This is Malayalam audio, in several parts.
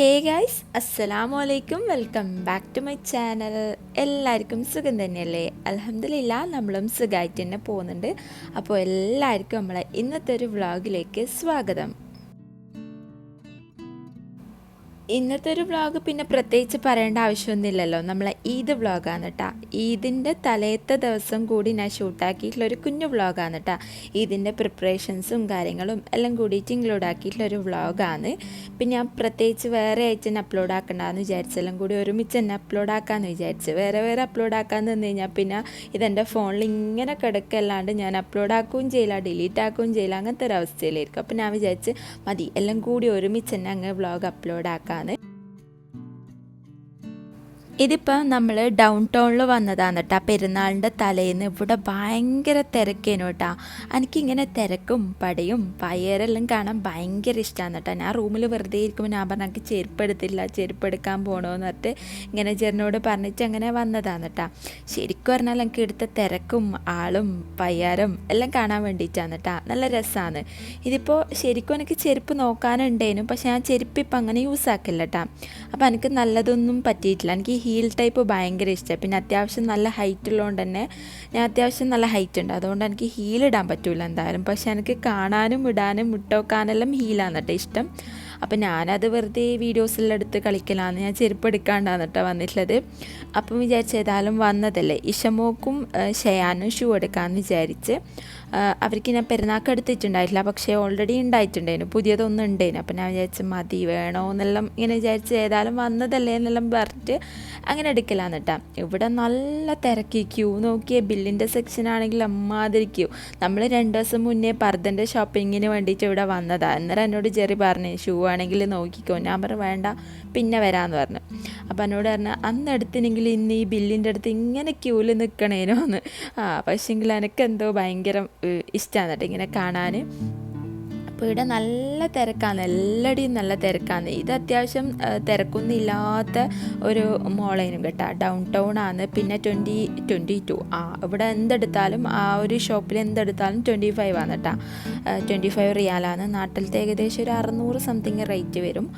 ഹേ ഗൈസ് അസ്സലാമു അലൈക്കും welcome back to my channel എല്ലാവർക്കും സുഖം തന്നെയല്ലേ? അലഹമില്ല നമ്മളും സുഖമായിട്ട് തന്നെ പോകുന്നുണ്ട്. അപ്പോൾ എല്ലാവർക്കും നമ്മളെ ഇന്നത്തെ ഒരു വ്ളോഗിലേക്ക് സ്വാഗതം. ഇന്നത്തെ ഒരു വ്ളോഗ് പിന്നെ പ്രത്യേകിച്ച് പറയേണ്ട ആവശ്യമൊന്നുമില്ലല്ലോ. നമ്മളെ ഈദ് വ്ളോഗാണ് കേട്ടോ ഈദിന്റെ തലേത്തെ ദിവസം കൂടി ഞാൻ ഷൂട്ടാക്കിയിട്ടുള്ള ഒരു കുഞ്ഞു വ്ളോഗാണ് കേട്ടോ ഈദിന്റെ പ്രിപ്പറേഷൻസും കാര്യങ്ങളും എല്ലാം കൂടിയിട്ട് ഇൻക്ലൂഡ് ആക്കിയിട്ടുള്ള ഒരു വ്ളോഗാണ് പിന്നെ ഞാൻ പ്രത്യേകിച്ച് വേറെ ആയിട്ട് തന്നെ അപ്ലോഡ് ആക്കണ്ടെന്ന് വിചാരിച്ചെല്ലാം കൂടി ഒരുമിച്ച് തന്നെ അപ്ലോഡ് ആക്കാമെന്ന് വിചാരിച്ച് വേറെ വേറെ അപ്ലോഡ് ആക്കാമെന്ന് നിന്ന് കഴിഞ്ഞാൽ പിന്നെ ഇതെന്റെ ഫോണിൽ ഇങ്ങനെ കിടക്കല്ലാണ്ട് ഞാൻ അപ്ലോഡ് ആക്കുകയും ചെയ്യില്ല ഡിലീറ്റ് ആക്കുകയും ചെയ്യില്ല അങ്ങനത്തെ ഒരു അവസ്ഥയിലായിരിക്കും. അപ്പോൾ ഞാൻ വിചാരിച്ച് മതി എല്ലാം കൂടി ഒരുമിച്ച് തന്നെ അങ്ങ് വ്ളോഗ് അപ്ലോഡ് ആക്കാമെന്ന് ഇതിപ്പോൾ നമ്മൾ ഡൗൺ ടൗണിൽ വന്നതാണ് കേട്ടോ പെരുന്നാളിന്റെ തലേന്ന് ഇവിടെ ഭയങ്കര തിരക്കേനു കേട്ടോ എനിക്കിങ്ങനെ തിരക്കും പടയും പയ്യരെല്ലാം കാണാൻ ഭയങ്കര ഇഷ്ടമാണ് കേട്ടോ ഞാൻ റൂമിൽ വെറുതെ ഇരിക്കുമ്പോൾ ഞാൻ പറഞ്ഞാൽ എനിക്ക് ചെരുപ്പെടുത്തില്ല ചെരുപ്പെടുക്കാൻ ചെരുപ്പ് പോകണമെന്ന് പറഞ്ഞിട്ട് ഇങ്ങനെ ചെറിനോട് പറഞ്ഞിട്ട് അങ്ങനെ വന്നതാണ് കേട്ടോ ശരിക്കും പറഞ്ഞാൽ എനിക്ക് എടുത്ത തിരക്കും ആളും പയ്യാരും എല്ലാം കാണാൻ വേണ്ടിയിട്ടാണ് കേട്ടോ നല്ല രസമാണ് ഇതിപ്പോൾ ശരിക്കും എനിക്ക് ചെരുപ്പ് നോക്കാനുണ്ടേനും പക്ഷേ ഞാൻ ചെരുപ്പ് ഇപ്പം അങ്ങനെ യൂസ് ആക്കില്ല കേട്ടോ അപ്പോൾ എനിക്ക് നല്ലതൊന്നും പറ്റിയിട്ടില്ല. എനിക്ക് ഹീൽ ടൈപ്പ് ഭയങ്കര ഇഷ്ടമാണ് പിന്നെ അത്യാവശ്യം നല്ല ഹൈറ്റ് ഉള്ളതുകൊണ്ട് തന്നെ ഞാൻ അത്യാവശ്യം നല്ല ഹൈറ്റ് ഉണ്ട്. അതുകൊണ്ട് എനിക്ക് ഹീൽ ഇടാൻ പറ്റില്ല എന്തായാലും. പക്ഷെ എനിക്ക് കാണാനും ഇടാനും മുട്ടോക്കാനെല്ലാം ഹീലാണ് കേട്ടോ ഇഷ്ടം. അപ്പം ഞാനത് വെറുതെ വീഡിയോസിലെടുത്ത് കളിക്കലാന്ന്. ഞാൻ ചെരുപ്പ് എടുക്കാണ്ടാണ് കേട്ടോ വന്നിട്ടുള്ളത്. അപ്പം വിചാരിച്ച ഏതായാലും വന്നതല്ലേ. ഇഷമോക്കും ഷയാനും ഷൂ എടുക്കാമെന്ന് വിചാരിച്ച്. അവർക്ക് ഞാൻ പെരുന്നാൾക്ക് എടുത്തിട്ടുണ്ടായിട്ടില്ല. പക്ഷേ ഓൾറെഡി ഉണ്ടായിട്ടുണ്ടായിരുന്നു. പുതിയതൊന്നും ഉണ്ടായിരുന്നു അപ്പം ഞാൻ വിചാരിച്ച് മതി വേണോ എന്നെല്ലാം ഇങ്ങനെ വിചാരിച്ച് ഏതായാലും വന്നതല്ലേ എന്നെല്ലാം പറഞ്ഞിട്ട് അങ്ങനെ എടുക്കലാന്ന് കേട്ടോ. ഇവിടെ നല്ല തിരക്കി. ക്യൂ നോക്കിയ ബില്ലിന്റെ സെക്ഷൻ ആണെങ്കിൽ അമ്മാതിരി ക്യൂ. നമ്മൾ രണ്ട് ദിവസം മുന്നേ പർദ്ദന്റെ ഷോപ്പിങ്ങിന് വേണ്ടിയിട്ട് ഇവിടെ വന്നതാണ് അന്നേരം എന്നോട് ജെറി പറഞ്ഞു ഷൂ ആണെങ്കിൽ നോക്കിക്കോ. ഞാൻ പറഞ്ഞു വേണ്ട. പിന്നെ വരാമെന്ന് പറഞ്ഞു. അപ്പോൾ എന്നോട് പറഞ്ഞു അന്ന് എടുത്തിനെങ്കിൽ ഇന്ന് ഈ ബില്ലിന്റെ അടുത്ത് ഇങ്ങനെ ക്യൂൽ നിൽക്കണേനോ എന്ന് ആ പക്ഷേങ്കിൽ എനിക്ക് എന്തോ ഭയങ്കര ഇഷ്ടമാണ് കേട്ടോ ഇങ്ങനെ കാണാൻ അപ്പോൾ ഇവിടെ നല്ല തിരക്കാണ് എല്ലായിടെയും നല്ല തിരക്കാണ്. ഇത് അത്യാവശ്യം തിരക്കൊന്നുമില്ലാത്ത ഒരു മോളേനും കേട്ടോ. ഡൗൺ ടൗൺ ആണ് പിന്നെ ട്വന്റി ട്വന്റി ടു ആ ഇവിടെ എന്തെടുത്താലും ആ ഒരു ഷോപ്പിൽ എന്തെടുത്താലും ട്വന്റി ഫൈവ് ആണ് കേട്ടോ. ട്വന്റി ഫൈവ് റിയാലാണ്. നാട്ടിലത്തെ ഏകദേശം ഒരു അറുന്നൂറ് സംതിങ് റേറ്റ് വരും.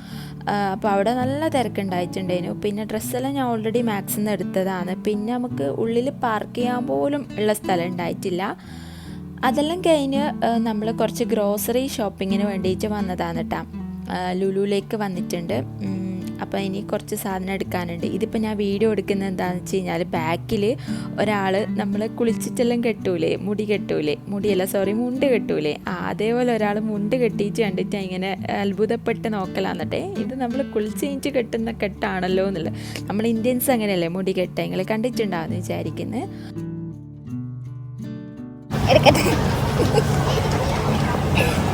അപ്പോൾ അവിടെ നല്ല തിരക്കുണ്ടായിട്ടുണ്ടായിരുന്നു പിന്നെ ഡ്രസ്സെല്ലാം ഞാൻ ഓൾറെഡി മാക്സിന്ന് എടുത്തതാണ്. പിന്നെ നമുക്ക് ഉള്ളിൽ പാർക്ക് ചെയ്യാൻ പോലും ഉള്ള സ്ഥലം ഉണ്ടായിട്ടില്ല. അതെല്ലാം കഴിഞ്ഞ് നമ്മൾ കുറച്ച് ഗ്രോസറി ഷോപ്പിങ്ങിന് വേണ്ടിയിട്ട് വന്നതാണ് കേട്ടോ ലുലുവിലേക്ക് വന്നിട്ടുണ്ട്. അപ്പോൾ ഇനി കുറച്ച് സാധനം എടുക്കാനുണ്ട്. ഇതിപ്പോൾ ഞാൻ വീഡിയോ എടുക്കുന്നത് എന്താണെന്ന് വെച്ച് കഴിഞ്ഞാൽ ബാക്കിൽ ഒരാൾ നമ്മൾ കുളിച്ചിട്ടെല്ലാം കെട്ടൂലേ മുടി കെട്ടൂലേ മുടിയല്ല സോറി മുണ്ട് കെട്ടൂലേ. ആ അതേപോലെ ഒരാൾ മുണ്ട് കെട്ടിയിട്ട് കണ്ടിട്ട് ഇങ്ങനെ അത്ഭുതപ്പെട്ട് നോക്കലാന്നിട്ടേ. ഇത് നമ്മൾ കുളിച്ച് കഴിഞ്ഞിട്ട് കെട്ടുന്ന കെട്ടാണല്ലോ എന്നുള്ളത് നമ്മൾ ഇന്ത്യൻസ് അങ്ങനെയല്ലേ മുടി കെട്ട നിങ്ങൾ കണ്ടിട്ടുണ്ടാവുമെന്ന് വിചാരിക്കുന്നത് എടുക്കട്ടെ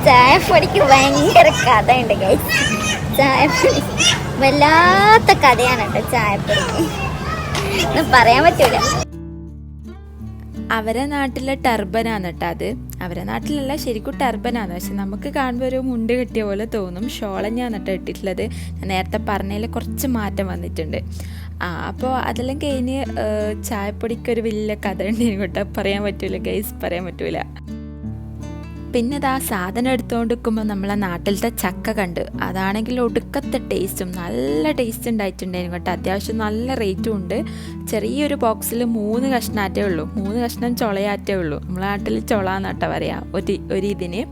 ചായപ്പൊടിക്ക് ഭയങ്കര കഥയുണ്ട് ഗൈസ് ചായപ്പൊടി വല്ലാത്ത കഥയാണ് കേട്ടോ ചായപ്പൊടിക്ക് ഒന്നും പറയാൻ പറ്റൂല. അവരെ നാട്ടിലെ ടർബനാണ് കേട്ടോ അത്. അവരെ നാട്ടിലല്ല ശരിക്കും ടർബനാണ്. പക്ഷെ നമുക്ക് കാണുമ്പോൾ ഒരു മുണ്ട് കെട്ടിയ പോലെ തോന്നും. ഷോളഞ്ഞാണ് കേട്ടോ ഇട്ടിട്ടുള്ളത്. ഞാൻ നേരത്തെ പറഞ്ഞതിൽ കുറച്ച് മാറ്റം വന്നിട്ടുണ്ട്. ആ അപ്പോൾ അതെല്ലാം കഴിഞ്ഞ് ചായപ്പൊടിക്കൊരു വലിയ കഥ ഉണ്ടായിരുന്നു കേട്ടോ. പറയാൻ പറ്റൂല ഗൈസ് പറയാൻ പറ്റൂല. പിന്നെ ഇതാ സാധനം എടുത്തുകൊണ്ട് നിൽക്കുമ്പോൾ നമ്മളെ നാട്ടിലത്തെ ചക്ക കണ്ട്. അതാണെങ്കിൽ ഒടുക്കത്തെ ടേസ്റ്റും നല്ല ടേസ്റ്റ് ഉണ്ടായിട്ടുണ്ടായിരുന്നു കേട്ടോ. അത്യാവശ്യം നല്ല റേറ്റും ഉണ്ട്. ചെറിയൊരു ബോക്സിൽ മൂന്ന് കഷ്ണാറ്റേ ഉള്ളൂ. മൂന്ന് കഷ്ണം ചുളയാറ്റേ ഉള്ളൂ. നമ്മളെ നാട്ടിൽ ചുള കേട്ടോ പറയാം. ഒരു ഒരു ഇതിന്.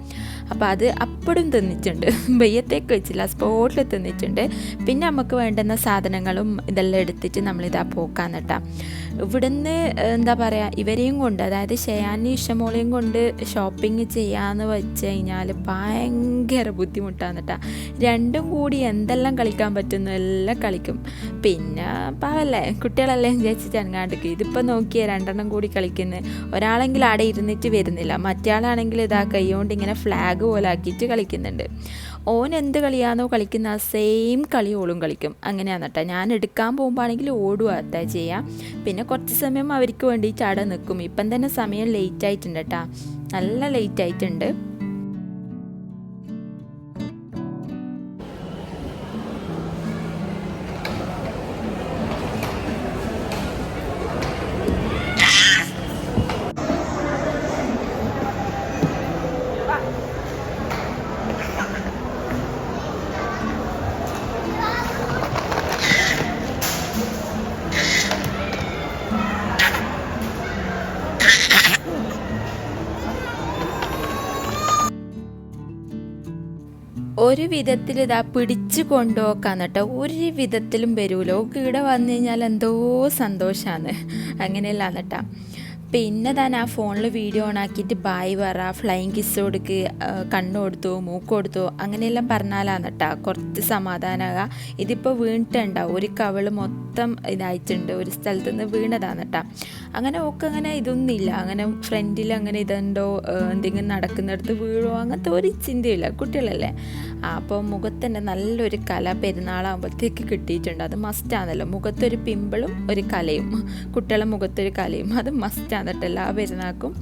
അപ്പോൾ അത് അപ്പോഴും തിന്നിട്ടുണ്ട്. വെയ്യത്തേക്ക് വെച്ചില്ല സ്പോട്ടിൽ തിന്നിട്ടുണ്ട്. പിന്നെ നമുക്ക് വേണ്ടുന്ന സാധനങ്ങളും ഇതെല്ലാം എടുത്തിട്ട് നമ്മളിതാ പോക്കാന്ന് കേട്ടോ. ഇവിടുന്ന് എന്താ പറയുക ഇവരെയും കൊണ്ട് അതായത് ഷെയാനും ഇഷ്ടമോളെയും കൊണ്ട് ഷോപ്പിംഗ് ചെയ്യാന്ന് വെച്ച് കഴിഞ്ഞാൽ ഭയങ്കര ബുദ്ധിമുട്ടാണ് കേട്ടോ. രണ്ടും കൂടി എന്തെല്ലാം കളിക്കാൻ പറ്റുന്നു എല്ലാം കളിക്കും. പിന്നെ പാവല്ലേ കുട്ടികളെല്ലാം വിചാരിച്ചിട്ട് അനങ്ങാണ്ടിരിക്കും ഇതിപ്പോൾ നോക്കിയ രണ്ടെണ്ണം കൂടി കളിക്കുന്നത് ഒരാളെങ്കിലും അവിടെ ഇരുന്നിട്ട് വരുന്നില്ല. മറ്റേ ആളാണെങ്കിൽ ഇതാ കൈ കൊണ്ട് ഇങ്ങനെ ഫ്ലാഗ് പോലെ ആക്കിയിട്ട് കളിക്കുന്നുണ്ട്. ഓൻ എന്ത് കളിയാണോ കളിക്കുന്ന ആ സെയിം കളി ഓളും കളിക്കും. അങ്ങനെയാണ് കേട്ടോ ഞാൻ എടുക്കാൻ പോകുമ്പോഴാണെങ്കിൽ ഓടുക അത്താ ചെയ്യാം. പിന്നെ കുറച്ച് സമയം അവർക്ക് വേണ്ടിയിട്ട് അവിടെ നിൽക്കും. ഇപ്പം തന്നെ സമയം ലേറ്റ് ആയിട്ടുണ്ട് കേട്ടോ നല്ല ലേറ്റ് ആയിട്ടുണ്ട്. ഒരു വിധത്തിൽ ഇതാ പിടിച്ചു കൊണ്ടുപോക്കാൻ കേട്ടോ. ഒരു വിധത്തിലും വരൂല. ഇവിടെ വന്നു കഴിഞ്ഞാൽ എന്തോ സന്തോഷമാണ് അങ്ങനെയല്ല കേട്ടാ. പിന്നെ താൻ ആ ഫോണിൽ വീഡിയോ ഓൺ ആക്കിയിട്ട് ബായ് പറ. ഫ്ലൈങ് കിസ് കൊടുക്ക് കണ്ണു കൊടുത്തു മൂക്ക് കൊടുത്തു അങ്ങനെയെല്ലാം പറഞ്ഞാലാണ് കേട്ടോ കുറച്ച് സമാധാനമാകുക ഇതിപ്പോൾ വീണിട്ടുണ്ടാവും ഒരു കവൾ മൊത്തം ഇതായിട്ടുണ്ട്. ഒരു സ്ഥലത്ത് നിന്ന് വീണതാണ് കേട്ടോ അങ്ങനെ ഒക്കെ അങ്ങനെ ഇതൊന്നുമില്ല. അങ്ങനെ ഫ്രണ്ടിൽ അങ്ങനെ ഇതുണ്ടോ എന്തെങ്കിലും നടക്കുന്നിടത്ത് വീഴോ അങ്ങനത്തെ ഒരു ചിന്തയില്ല കുട്ടികളല്ലേ. അപ്പോൾ മുഖത്തിന്റെ നല്ലൊരു കല പെരുന്നാളാകുമ്പോഴത്തേക്ക് കിട്ടിയിട്ടുണ്ട്. അത് മസ്റ്റാണല്ലോ മുഖത്തൊരു പിമ്പിളും ഒരു കലയും. കുട്ടികളെ മുഖത്തൊരു കലയും. അത് മസ്റ്റാണ് കേട്ടോ എല്ലാ പെരുന്നാൾക്കും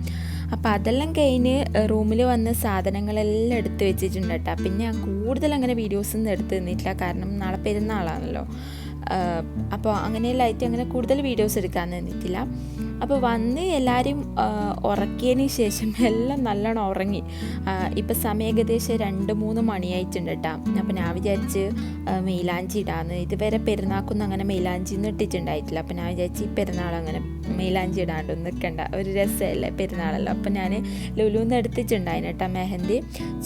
അപ്പോൾ അതെല്ലാം കഴിഞ്ഞ് റൂമിൽ വന്ന് സാധനങ്ങളെല്ലാം എടുത്ത് വെച്ചിട്ടുണ്ട് കേട്ടോ. പിന്നെ ഞാൻ കൂടുതൽ അങ്ങനെ വീഡിയോസൊന്നും എടുത്ത് നിന്നിട്ടില്ല കാരണം നാളെ പെരുന്നാളാണല്ലോ. അപ്പോൾ അങ്ങനെയെല്ലായിട്ട് അങ്ങനെ കൂടുതൽ വീഡിയോസ് എടുക്കാൻ നിന്നിട്ടില്ല അപ്പോൾ വന്ന് എല്ലാവരും ഉറക്കിയതിന് ശേഷം എല്ലാം നല്ലോണം ഉറങ്ങി. ഇപ്പം സമയം ഏകദേശം രണ്ട് മൂന്ന് മണിയായിട്ടുണ്ട് കേട്ടോ. അപ്പം ഞാൻ വിചാരിച്ച് മെയിലാഞ്ചി ഇടാന്ന്. ഇതുവരെ പെരുന്നാക്കൊന്നും അങ്ങനെ മെയിലാഞ്ചി ഒന്നും ഇട്ടിട്ടുണ്ടായിട്ടില്ല. അപ്പം ഞാൻ വിചാരിച്ച് ഈ പെരുന്നാൾ അങ്ങനെ മെയിലാഞ്ചി ഇടാണ്ടൊന്നും നിൽക്കണ്ട. ഒരു രസമല്ലേ പെരുന്നാളല്ലോ. അപ്പം ഞാൻ ലുലുന്ന് എടുത്തിട്ടുണ്ടായിരുന്നു കേട്ടോ മെഹന്തി.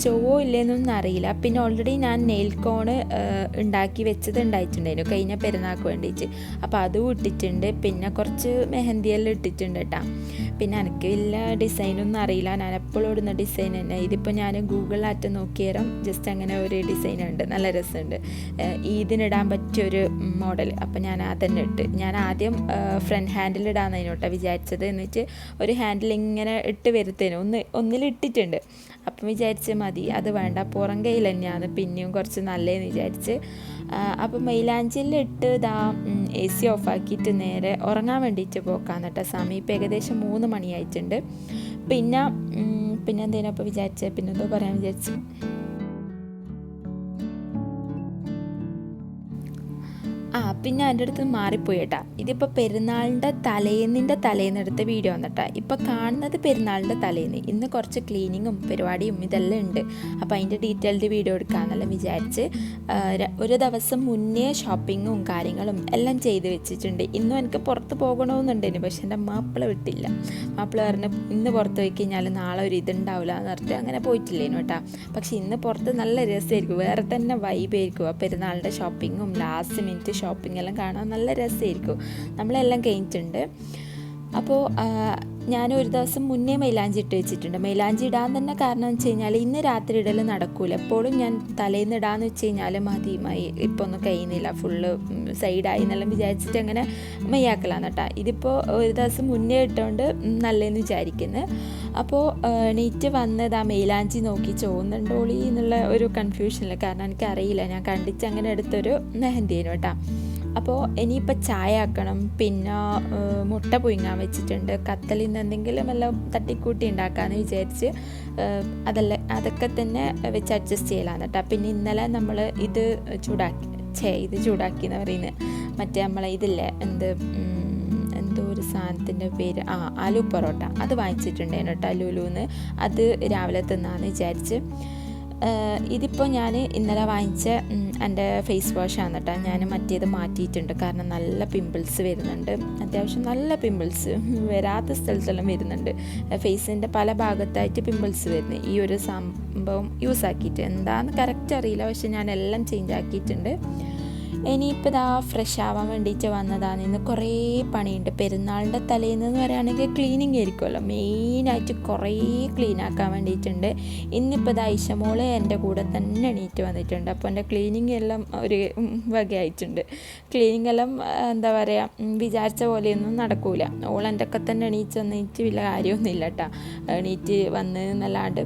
ചൊവ്വോ ഇല്ലെന്നൊന്നും അറിയില്ല. പിന്നെ ഓൾറെഡി ഞാൻ നെയിൽ കോണ് ഉണ്ടാക്കി വെച്ചത് ഉണ്ടായിട്ടുണ്ടായിരുന്നു കഴിഞ്ഞ പെരുന്നാൾക്ക് വേണ്ടിയിട്ട്. അപ്പോൾ അതും ഇട്ടിട്ടുണ്ട്. പിന്നെ കുറച്ച് മെഹന്തിയെല്ലാം ഇട്ടിട്ടുണ്ട്. കേട്ടോ പിന്നെ എനിക്ക് വലിയ ഡിസൈനൊന്നും അറിയില്ല. ഞാൻ എപ്പോഴും ഇടുന്ന ഡിസൈൻ തന്നെ. ഇതിപ്പോൾ ഞാൻ ഗൂഗിളിലാറ്റ് നോക്കിയേരം ജസ്റ്റ് അങ്ങനെ ഒരു ഡിസൈൻ ഉണ്ട്. നല്ല രസമുണ്ട്. ഈദിനിടാൻ പറ്റിയ ഒരു മോഡൽ അപ്പോൾ ഞാൻ അതന്നെ ഇട്ട്. ഞാൻ ആദ്യം ഫ്രണ്ട് ഹാൻഡിൽ ഇടാന്നതിനോട്ടാണ് വിചാരിച്ചത്. എന്നിട്ട് ഒരു ഹാൻഡിൽ ഇങ്ങനെ ഇട്ട് വരുത്തേനു. ഒന്ന് ഒന്നിലിട്ടിട്ടുണ്ട് അപ്പം വിചാരിച്ച് മതി. അത് വേണ്ട. പുറം കയ്യിൽ തന്നെയാണ് പിന്നെയും കുറച്ച് നല്ലതെന്ന് വിചാരിച്ച് അപ്പം മൈലാഞ്ചിയിലിട്ട് ഇതാ എ സി ഓഫാക്കിയിട്ട് നേരെ ഉറങ്ങാൻ വേണ്ടിയിട്ട് പോക്കാന്ന് കേട്ടോ. സമയം ഇപ്പം ഏകദേശം മൂന്ന് മണിയായിട്ടുണ്ട്. പിന്നെ പിന്നെ എന്തേലും അപ്പോൾ വിചാരിച്ചത് പിന്നെ എന്തോ പറയാൻ വിചാരിച്ചു. ആ പിന്നെ എന്റെ അടുത്ത് മാറിപ്പോയി കേട്ടാ. ഇതിപ്പോൾ പെരുന്നാളിന്റെ തലേന്നിന്റെ തലേന്ന് എടുത്ത വീഡിയോ വന്നിട്ടാ ഇപ്പോൾ കാണുന്നത് പെരുന്നാളിന്റെ തലേന്ന്. ഇന്ന് കുറച്ച് ക്ലീനിങ്ങും പരിപാടിയും ഇതെല്ലാം ഉണ്ട്. അപ്പോൾ അതിന്റെ ഡീറ്റെയിൽഡ് വീഡിയോ എടുക്കാമെന്നെല്ലാം വിചാരിച്ച് ഒരു ദിവസം മുന്നേ ഷോപ്പിങ്ങും കാര്യങ്ങളും എല്ലാം ചെയ്ത് വെച്ചിട്ടുണ്ട്. ഇന്നും എനിക്ക് പുറത്ത് പോകണമെന്നുണ്ടായിരുന്നു. പക്ഷെ എന്റെ മാപ്പിള വിട്ടില്ല. മാപ്പിള പറഞ്ഞ് ഇന്ന് പുറത്ത് പോയി കഴിഞ്ഞാൽ നാളെ ഒരു ഇതുണ്ടാവില്ല എന്ന് പറഞ്ഞിട്ട് അങ്ങനെ പോയിട്ടില്ലേനു കേട്ടാ. പക്ഷെ ഇന്ന് പുറത്ത് നല്ല രസമായിരിക്കും. വേറെ തന്നെ വൈബായിരിക്കും ആ പെരുന്നാളിന്റെ ഷോപ്പിങ്ങും ലാസ്റ്റ് മിനിറ്റ് ഷോപ്പിംഗ് എല്ലാം കാണാൻ നല്ല രസമായിരിക്കും. നമ്മളെല്ലാം കഴിഞ്ഞിട്ടുണ്ട്. അപ്പോൾ ഞാൻ ഒരു ദിവസം മുന്നേ മൈലാഞ്ചി ഇട്ട് വെച്ചിട്ടുണ്ട്. മൈലാഞ്ചി ഇടാൻ തന്നെ കാരണം വെച്ച് കഴിഞ്ഞാൽ ഇന്ന് രാത്രി ഇടൽ നടക്കൂല. എപ്പോഴും ഞാൻ തലേന്ന് ഇടാന്ന് വെച്ച് കഴിഞ്ഞാൽ മതിയുമായി. ഇപ്പോൾ ഒന്നും കഴിയുന്നില്ല. ഫുള്ള് സൈഡായി എന്നെല്ലാം വിചാരിച്ചിട്ട് അങ്ങനെ മെയ്യാക്കലാന്ന് കേട്ടോ. ഇതിപ്പോൾ ഒരു ദിവസം മുന്നേ ഇട്ടോണ്ട് നല്ലതെന്ന് വിചാരിക്കുന്നു. അപ്പോൾ എണീറ്റ് വന്നത് ആ മെയിലാഞ്ചി നോക്കി ചോന്നുണ്ടോളി എന്നുള്ള ഒരു കൺഫ്യൂഷനില്ല കാരണം എനിക്കറിയില്ല. ഞാൻ കണ്ടിച്ച് അങ്ങനെ എടുത്തൊരു മെഹന്തിയേനു കേട്ടോ. അപ്പോൾ ഇനിയിപ്പോൾ ചായ ആക്കണം പിന്നെ മുട്ട പുഴുങ്ങാൻ വെച്ചിട്ടുണ്ട്. കത്തലിൽ നിന്ന് എന്തെങ്കിലും എല്ലാം തട്ടിക്കൂട്ടി ഉണ്ടാക്കാമെന്ന് വിചാരിച്ച് അതല്ല അതൊക്കെ തന്നെ വെച്ച് അഡ്ജസ്റ്റ് ചെയ്യലാന്ന് കേട്ടോ. പിന്നെ ഇന്നലെ നമ്മൾ ഇത് ചൂടാക്കി ഛേ ഇത് ചൂടാക്കി എന്ന് പറയുന്നത് മറ്റേ നമ്മളെ ഇതില്ലേ എന്ത് എന്തോ ഒരു സാധനത്തിന്റെ പേര് ആ ആലു പൊറോട്ട. അത് വാങ്ങിച്ചിട്ടുണ്ടായിരുന്നു കേട്ടോ ലുലുന്ന്. അത് രാവിലെ തിന്നാന്ന് വിചാരിച്ച്. ഇതിപ്പോൾ ഞാൻ ഇന്നലെ വാങ്ങിച്ച എന്റെ ഫേസ് വാഷാണ് കേട്ടോ ഞാൻ മറ്റേത് മാറ്റിയിട്ടുണ്ട്. കാരണം നല്ല പിമ്പിൾസ് വരുന്നുണ്ട്. അത്യാവശ്യം നല്ല പിമ്പിൾസ് വരാത്ത സ്ഥലത്തെല്ലാം വരുന്നുണ്ട്. ഫേസിന്റെ പല ഭാഗത്തായിട്ട് പിമ്പിൾസ് വരുന്നു. ഈ ഒരു സംഭവം യൂസ് ആക്കിയിട്ട്. എന്താണെന്ന് കറക്റ്റ് അറിയില്ല. പക്ഷെ ഞാൻ എല്ലാം ചേഞ്ച് ആക്കിയിട്ടുണ്ട്. ഇനിയിപ്പോൾ ഇതാ ഫ്രഷ് ആവാൻ വേണ്ടിയിട്ട് വന്നതാണ് ഇന്ന് കുറേ പണിയുണ്ട്. പെരുന്നാളിന്റെ തലേന്ന് എന്ന് പറയുകയാണെങ്കിൽ ക്ലീനിങ് ആയിരിക്കുമല്ലോ മെയിനായിട്ട് കുറേ ക്ലീൻ ആക്കാൻ വേണ്ടിയിട്ടുണ്ട് ഇന്നിപ്പോൾ ഇതാ ഐഷമോൾ എന്റെ കൂടെ തന്നെ എണീറ്റ് വന്നിട്ടുണ്ട്. അപ്പോൾ എന്റെ ക്ലീനിങ് എല്ലാം ഒരു വകയായിട്ടുണ്ട്. ക്ലീനിങ് എല്ലാം എന്താ പറയുക വിചാരിച്ച പോലെയൊന്നും നടക്കൂല. ഓൾ എന്റെ ഒക്കെ തന്നെ എണീറ്റ് വന്നിട്ട് വലിയ കാര്യമൊന്നുമില്ല കേട്ടോ എണീറ്റ് വന്ന് എന്നല്ലാണ്ട്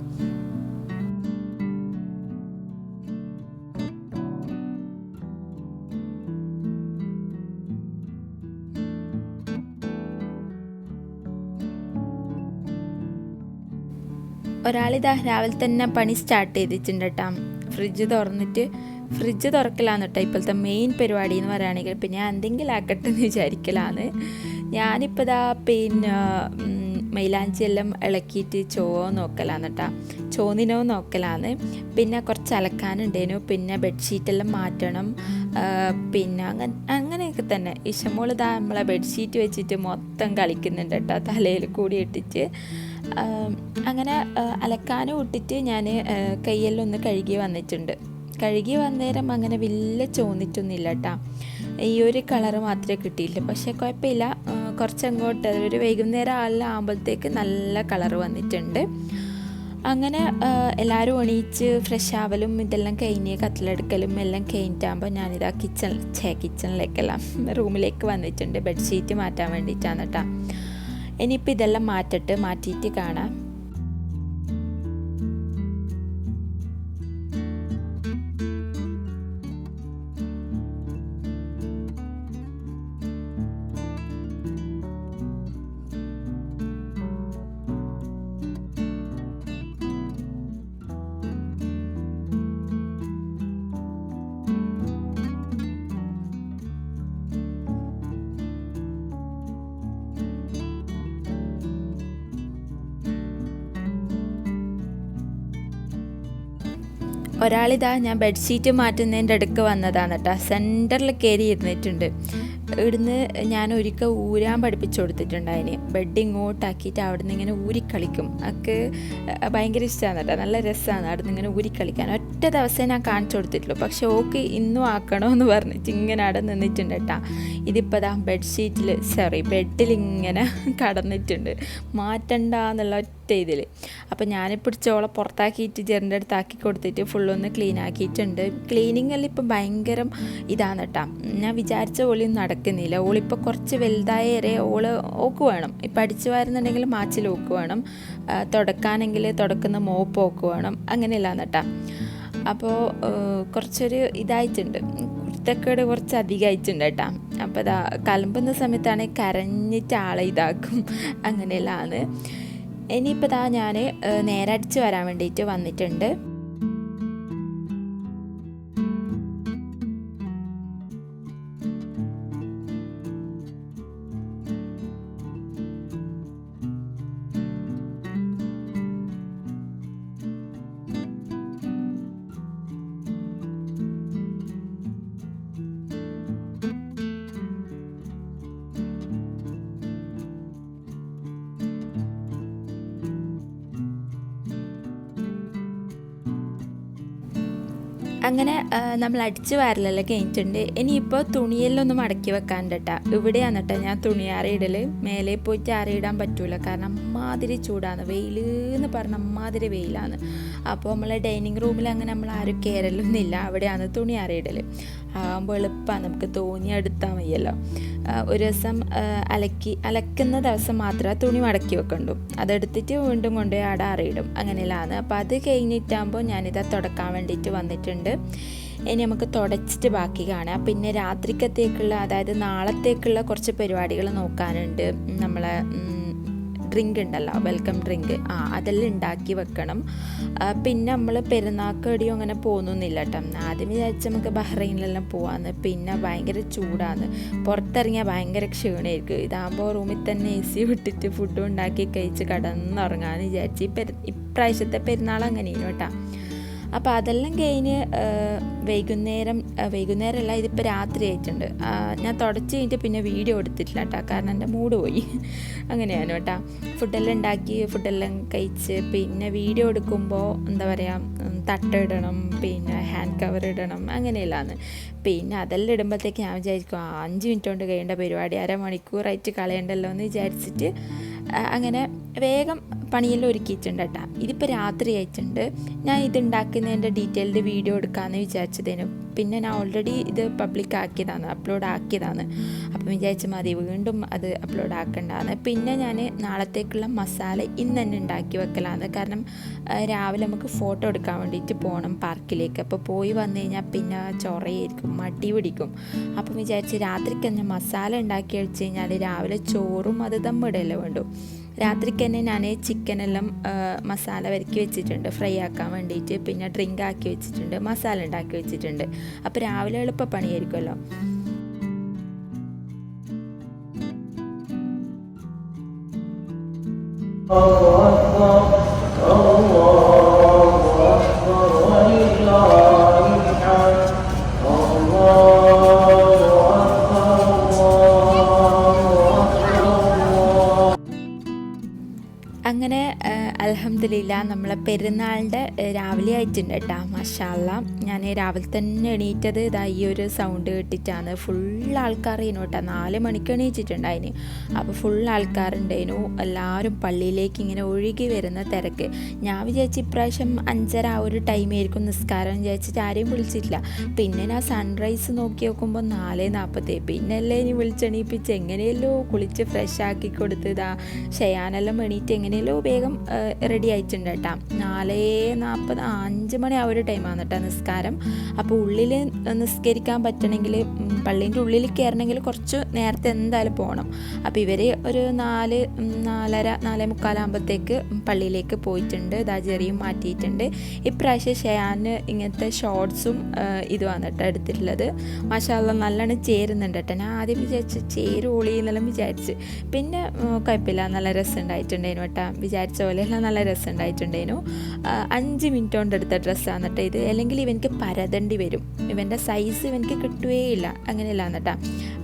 ഒരാളിതാ രാവിലെ തന്നെ പണി സ്റ്റാർട്ട് ചെയ്തിട്ടുണ്ട് കേട്ടോ ഫ്രിഡ്ജ് തുറന്നിട്ട് ഫ്രിഡ്ജ് തുറക്കലാന്ന് കേട്ടോ ഇപ്പോഴത്തെ മെയിൻ പരിപാടി എന്ന് പറയുകയാണെങ്കിൽ. പിന്നെ ഞാൻ എന്തെങ്കിലും ആക്കട്ടെ എന്ന് വിചാരിക്കലാണ് ഞാനിപ്പോൾ ഇതാ പിന്നെ മൈലാഞ്ചിയെല്ലാം ഇളക്കിയിട്ട് ചോവോ നോക്കലാന്ന് കേട്ടോ ചോന്നിനോ നോക്കലാന്ന്. പിന്നെ കുറച്ച് അലക്കാനുണ്ടേനു പിന്നെ ബെഡ്ഷീറ്റെല്ലാം മാറ്റണം. പിന്നെ അങ്ങനെ അങ്ങനെയൊക്കെ തന്നെ. ഇഷമോൾ ഇതാ നമ്മളെ ബെഡ്ഷീറ്റ് വെച്ചിട്ട് മൊത്തം കളിക്കുന്നുണ്ട് കേട്ടോ തലയിൽ കൂടി ഇട്ടിട്ട്. അങ്ങനെ അലക്കാനും ഇട്ടിട്ട് ഞാൻ കയ്യെല്ലൊന്ന് കഴുകി വന്നിട്ടുണ്ട്. കഴുകി വന്നേരം അങ്ങനെ വലിയ ചോന്നിട്ടൊന്നുമില്ല കേട്ടോ ഈ ഒരു കളറ് മാത്രമേ കിട്ടിയില്ല പക്ഷേ കുഴപ്പമില്ല. കുറച്ചങ്ങോട്ട് ഒരു വൈകുന്നേരം ആളിൽ ആകുമ്പോഴത്തേക്ക് നല്ല കളർ വന്നിട്ടുണ്ട്. അങ്ങനെ എല്ലാവരും എണീച്ച് ഫ്രഷ് ആവലും ഇതെല്ലാം കഴിഞ്ഞ് കത്തിലെടുക്കലും എല്ലാം കഴിഞ്ഞിട്ടാകുമ്പോൾ ഞാനിതാ കിച്ചൺ ഛേ കിച്ചണിലേക്കെല്ലാം റൂമിലേക്ക് വന്നിട്ടുണ്ട്. ബെഡ്ഷീറ്റ് മാറ്റാൻ വേണ്ടിയിട്ടാണ് കേട്ടോ ഇനിയിപ്പോൾ ഇതെല്ലാം മാറ്റിട്ട് മാറ്റിയിട്ട് കാണാം. ഒരാളിതാ ഞാൻ ബെഡ്ഷീറ്റ് മാറ്റുന്നതിന്റെ അടുക്ക് വന്നതാണ് കേട്ടോ സെന്ററിൽ കയറി ഇരുന്നിട്ടുണ്ട്. ഇവിടുന്ന് ഞാൻ ഒരിക്കൽ ഊരാൻ പഠിപ്പിച്ചു കൊടുത്തിട്ടുണ്ട് അതിന് ബെഡ് ഇങ്ങോട്ടാക്കിയിട്ട് അവിടെ നിന്ന് ഇങ്ങനെ ഊരിക്കളിക്കും. ഒക്കെ ഭയങ്കര ഇഷ്ടമാണ് കേട്ടോ നല്ല രസമാണ് അവിടെ നിന്ന് ഇങ്ങനെ ഊരിക്കളിക്കാൻ. ഒറ്റ ദിവസം ഞാൻ കാണിച്ചു കൊടുത്തിട്ടുള്ളൂ. പക്ഷെ ഓക്ക് ഇന്നും ആക്കണമെന്ന് പറഞ്ഞിട്ട് ഇങ്ങനെ അവിടെ നിന്നിട്ടുണ്ട് കേട്ടോ ഇതിപ്പോൾ ബെഡ്ഷീറ്റിൽ സോറി ബെഡിൽ ഇങ്ങനെ കടന്നിട്ടുണ്ട്. മാറ്റണ്ട എന്നുള്ള ഒറ്റ ഇതിൽ അപ്പോൾ ഞാനിപ്പോൾ പിടിച്ചോളെ പുറത്താക്കിയിട്ട് ജെറിന്റെ അടുത്ത് ആക്കി കൊടുത്തിട്ട് ഫുള്ളൊന്ന് ക്ലീൻ ആക്കിയിട്ടുണ്ട്. ക്ലീനിങ് എല്ലാം ഇപ്പം ഭയങ്കരം ഇതാണ് കേട്ടോ ഞാൻ വിചാരിച്ച പോലെയൊന്നും നടക്കുന്നില്ല. ഓളിപ്പോൾ കുറച്ച് വലുതായേറെ ഓൾ ഓക്ക് വേണം. ഇപ്പം അടിച്ചു വാരുന്നുണ്ടെങ്കിൽ മാച്ചിൽ ഓക്ക് വേണം. തുടക്കാണെങ്കിൽ തുടക്കുന്ന മോപ്പ് ഓക്ക് വേണം. അങ്ങനെയല്ലാന്ന് കേട്ടോ അപ്പോൾ കുറച്ചൊരു ഇതായിട്ടുണ്ട്. കുരുത്തക്കേട് കുറച്ച് അധികമായിട്ടുണ്ട് കേട്ടോ അപ്പോൾ ഇതാ കലമ്പുന്ന സമയത്താണെങ്കിൽ കരഞ്ഞിട്ട് ആളെ ഇതാക്കും. അങ്ങനെയല്ലാണ് ഇനിയിപ്പോൾ ഞാൻ നേരെ അടിച്ച് വരാൻ വേണ്ടിയിട്ട് വന്നിട്ടുണ്ട്. അങ്ങനെ നമ്മൾ അടിച്ച് വാരലെല്ലാം കഴിഞ്ഞിട്ടുണ്ട്. ഇനിയിപ്പോൾ തുണിയെല്ലാം ഒന്ന് മടക്കി വെക്കാണ്ടട്ട കേട്ടോ ഇവിടെയാണ് കേട്ടോ ഞാൻ തുണി ആറിയിടൽ മേലെ പോയിട്ട് ആറിയിടാൻ പറ്റൂല. കാരണം അമ്മാതിരി ചൂടാണ്. വെയിൽ എന്ന് പറഞ്ഞ അമ്മാതിരി വെയിലാണ്. അപ്പോൾ നമ്മളെ ഡൈനിങ് റൂമിൽ അങ്ങനെ നമ്മൾ ആരും കയറലൊന്നുമില്ല അവിടെയാണ് തുണി ആറിയിടൽ ആകുമ്പോൾ എളുപ്പമാണ് നമുക്ക് തോന്നി എടുത്താൽ മതിയല്ലോ. ഒരു ദിവസം അലക്കി അലക്കുന്ന ദിവസം മാത്രമേ തുണി മടക്കി വെക്കണ്ടു. അതെടുത്തിട്ട് വീണ്ടും കൊണ്ടുപോയി അവിടെ അറിയിടും അങ്ങനെയല്ലാണ് അപ്പോൾ അത് കഴിഞ്ഞിട്ടാകുമ്പോൾ ഞാനിത് തുടക്കാൻ വേണ്ടിയിട്ട് വന്നിട്ടുണ്ട്. ഇനി നമുക്ക് തുടച്ചിട്ട് ബാക്കി കാണാം. പിന്നെ രാത്രിക്കത്തേക്കുള്ള അതായത് നാളത്തേക്കുള്ള കുറച്ച് പരിപാടികൾ നോക്കാനുണ്ട്. നമ്മളെ ഡ്രിങ്ക് ഉണ്ടല്ലോ വെൽക്കം ഡ്രിങ്ക് ആ അതെല്ലാം ഉണ്ടാക്കി വെക്കണം. പിന്നെ നമ്മൾ പെരുന്നാക്കടിയോ അങ്ങനെ പോകുന്നൊന്നുമില്ല കേട്ടോ. ആദ്യം വിചാരിച്ച് നമുക്ക് ബഹ്റൈനിലെല്ലാം പോവാന്ന്. പിന്നെ ഭയങ്കര ചൂടാണ് പുറത്തിറങ്ങിയാൽ ഭയങ്കര ക്ഷീണമായിരിക്കും ഇതാകുമ്പോൾ റൂമിൽ തന്നെ എ സി വിട്ടിട്ട് ഫുഡും ഉണ്ടാക്കി കഴിച്ച് കടന്നുറങ്ങാന്ന് വിചാരിച്ച്. ഈ പെരു ഇപ്രാവശ്യത്തെ പെരുന്നാൾ അങ്ങനെയാണ് കേട്ടോ. അപ്പോൾ അതെല്ലാം കഴിഞ്ഞ് വൈകുന്നേരം വൈകുന്നേരമല്ല ഇതിപ്പോൾ രാത്രി ആയിട്ടുണ്ട്. ഞാൻ തുടച്ച് കഴിഞ്ഞിട്ട് പിന്നെ വീഡിയോ എടുത്തിട്ടില്ല കേട്ടോ കാരണം എന്റെ മൂഡ് പോയി. അങ്ങനെയാണ് കേട്ടോ ഫുഡെല്ലാം ഉണ്ടാക്കി ഫുഡെല്ലാം കഴിച്ച് പിന്നെ വീഡിയോ എടുക്കുമ്പോൾ എന്താ പറയുക തട്ടിടണം പിന്നെ ഹാൻഡ് കവർ ഇടണം അങ്ങനെയല്ലാന്ന്. പിന്നെ അതെല്ലാം ഇടുമ്പോഴത്തേക്ക് ഞാൻ വിചാരിക്കും അഞ്ച് മിനിറ്റ് കൊണ്ട് കഴിയേണ്ട പരിപാടി അരമണിക്കൂറായിട്ട് കളയണ്ടല്ലോ എന്ന് വിചാരിച്ചിട്ട് അങ്ങനെ വേഗം പണിയെല്ലാം ഒരുക്കിയിട്ടുണ്ട് കേട്ടോ. ഇതിപ്പോൾ രാത്രി ആയിട്ടുണ്ട്. ഞാൻ ഇത് ഉണ്ടാക്കുന്നതിന്റെ ഡീറ്റെയിൽഡ് വീഡിയോ എടുക്കാമെന്ന് വിചാരിച്ചതിന്. പിന്നെ ഞാൻ ഓൾറെഡി ഇത് പബ്ലിക് ആക്കിയതാണ് അപ്ലോഡ് ആക്കിയതാണ്. അപ്പം വിചാരിച്ച മതി വീണ്ടും അത് അപ്ലോഡ് ആക്കേണ്ടതാണ് പിന്നെ ഞാൻ നാളത്തേക്കുള്ള മസാല ഇന്ന് തന്നെ ഉണ്ടാക്കി വെക്കലാണ് കാരണം രാവിലെ നമുക്ക് ഫോട്ടോ എടുക്കാൻ വേണ്ടിയിട്ട് പോകണം പാർക്കിലേക്ക് അപ്പോൾ പോയി വന്നു കഴിഞ്ഞാൽ പിന്നെ ചൊറയായിരിക്കും മടി പിടിക്കും. അപ്പം വിചാരിച്ച് രാത്രിക്ക് തന്നെ മസാല ഉണ്ടാക്കി വെച്ച് കഴിഞ്ഞാൽ രാവിലെ ചോറും അത് ദമ്മിടല്ലേ വേണ്ടു. രാത്രിക്ക് തന്നെ ഞാൻ ചിക്കനെല്ലാം മസാല വരക്കി വെച്ചിട്ടുണ്ട്. ഫ്രൈ ആക്കാൻ വേണ്ടിയിട്ട് പിന്നെ ഡ്രിങ്ക് ആക്കി വെച്ചിട്ടുണ്ട്. മസാല ഉണ്ടാക്കി വെച്ചിട്ടുണ്ട്. അപ്പോൾ രാവിലെ എളുപ്പ പണിയായിരിക്കുമല്ലോ അങ്ങനെ അലഹമില്ല നമ്മളെ പെരുന്നാളിന്റെ രാവിലെ ആയിട്ടുണ്ട് കേട്ടോ. മഷാല്ല ഞാൻ രാവിലെ തന്നെ എണീറ്റത് ഇതാ ഈ ഒരു സൗണ്ട് കേട്ടിട്ടാണ്. ഫുൾ ആൾക്കാരേനു കേട്ടോ. നാല് മണിക്ക് എണീച്ചിട്ടുണ്ടായിന് അപ്പോൾ ഫുൾ ആൾക്കാരുണ്ടായിരുന്നു എല്ലാവരും പള്ളിയിലേക്ക് ഇങ്ങനെ ഒഴുകി വരുന്ന തിരക്ക്. ഞാൻ വിചാരിച്ചു ഇപ്രാവശ്യം അഞ്ചര ആ ഒരു ടൈമായിരിക്കും നിസ്കാരം വിചാരിച്ചിട്ട് ആരെയും വിളിച്ചിട്ടില്ല. പിന്നെ ഞാൻ സൺറൈസ് നോക്കി നോക്കുമ്പോൾ നാല് നാൽപ്പത്തി പിന്നെ അല്ലേ ഇനി വിളിച്ചെണീപ്പിച്ച് എങ്ങനെയല്ലോ കുളിച്ച് ഫ്രഷ് ആക്കി കൊടുത്ത് ഇതാ ഷെയാനെല്ലാം എണീറ്റ് എങ്ങനെയല്ലോ വേഗം റെഡി ആയിട്ടുണ്ട് കേട്ടോ. നാലേ നാൽപ്പത് അഞ്ച് മണി ആ ഒരു ടൈമാണ് കേട്ടോ നിസ്കാരം. അപ്പോൾ ഉള്ളിൽ നിസ്കരിക്കാൻ പറ്റണമെങ്കിൽ പള്ളീന്റെ ഉള്ളിൽ കയറണമെങ്കിൽ കുറച്ച് നേരത്തെ എന്തായാലും പോകണം അപ്പോൾ ഇവർ ഒരു നാല് നാലര നാലേ മുക്കാലാകുമ്പോഴത്തേക്ക് പള്ളിയിലേക്ക് പോയിട്ടുണ്ട്. ദാജറിയും മാറ്റിയിട്ടുണ്ട്. ഇപ്രാവശ്യം ഷെയാന് ഇങ്ങനത്തെ ഷോർട്സും ഇതുമാണ് കേട്ടോ എടുത്തിട്ടുള്ളത്. മാഷാല്ല നല്ലോണം ചേരുന്നുണ്ട് കേട്ടോ. ഞാൻ ആദ്യം വിചാരിച്ചു ചേരുവോളി എന്നെല്ലാം വിചാരിച്ച്. പിന്നെ കുഴപ്പമില്ല. നല്ല രസം ഉണ്ടായിട്ടുണ്ടേനു കേട്ടോ. വിചാരിച്ച പോലെയെല്ലാം നല്ല രസം ഉണ്ടായിട്ടുണ്ടേനു ആ, അഞ്ച് മിനിറ്റ് കൊണ്ട് എടുത്ത ഡ്രസ്സാണ് കേട്ടോ ഇത് അല്ലെങ്കിൽ ഇവനിക്ക് പരതണ്ടി വരും. ഇവന്റെ സൈസ് ഇവനിക്ക് കിട്ടുകയില്ല അങ്ങനെയല്ല എന്നിട്ടാ.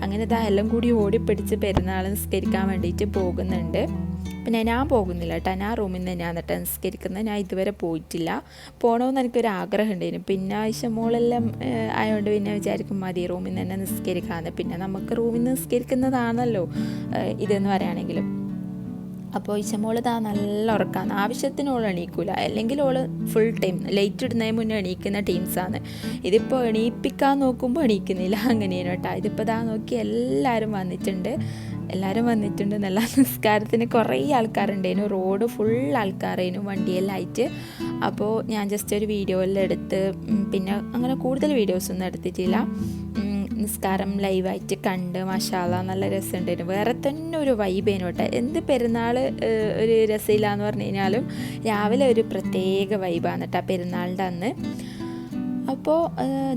അങ്ങനെ ഇതാ എല്ലാം കൂടി ഓടിപ്പിടിച്ച് പെരുന്നാൾ നിസ്കരിക്കാൻ വേണ്ടിയിട്ട് പോകുന്നുണ്ട്. പിന്നെ ഞാൻ പോകുന്നില്ല കേട്ടോ. ഞാൻ റൂമിൽ നിന്ന് തന്നെയാണ് കേട്ടോ നിസ്കരിക്കുന്നത്. ഞാൻ ഇതുവരെ പോയിട്ടില്ല. പോകണമെന്ന് എനിക്കൊരു ആഗ്രഹം ഉണ്ടായിരുന്നു. പിന്നെ ആവശ്യമോളെല്ലാം ആയതുകൊണ്ട് പിന്നെ വിചാരിക്കും മതി റൂമിൽ നിന്ന് തന്നെ നിസ്കരിക്കാമെന്ന് പിന്നെ നമുക്ക് റൂമിൽ നിന്ന് നിസ്കരിക്കുന്നതാണല്ലോ ഇതെന്ന് പറയുകയാണെങ്കിലും. അപ്പോൾ ഇശമോൾ താ നല്ല ഉറക്കാന്ന് ആവശ്യത്തിന് ഓൾ എണീക്കൂല. അല്ലെങ്കിൽ ഓൾ ഫുൾ ടൈം ലൈറ്റ് ഇടുന്നതിന് മുന്നേ എണീക്കുന്ന ടീംസാണ് ഇതിപ്പോൾ എണീപ്പിക്കാൻ നോക്കുമ്പോൾ എണീക്കുന്നില്ല. അങ്ങനെയാണ് കേട്ടോ. ഇതിപ്പോൾ താ നോക്കി എല്ലാവരും വന്നിട്ടുണ്ട്. എല്ലാവരും വന്നിട്ടുണ്ട് നല്ല നിസ്കാരത്തിന് കുറേ ആൾക്കാരുണ്ടേനു. Road full ആൾക്കാരേനു വണ്ടിയെല്ലായിട്ട്. അപ്പോൾ ഞാൻ ജസ്റ്റ് ഒരു വീഡിയോ എല്ലാം എടുത്ത് പിന്നെ അങ്ങനെ കൂടുതൽ വീഡിയോസൊന്നും എടുത്തിട്ടില്ല. നിസ്കാരം ലൈവായിട്ട് കണ്ട് മഷാല നല്ല രസമുണ്ടായിരുന്നു. വേറെ തന്നെ ഒരു വൈബേനു കേട്ടോ. എന്ത് പെരുന്നാൾ ഒരു രസമില്ല എന്ന് പറഞ്ഞു കഴിഞ്ഞാലും രാവിലെ ഒരു പ്രത്യേക വൈബാണ് കേട്ടോ പെരുന്നാളിന്റെ അന്ന്. അപ്പോൾ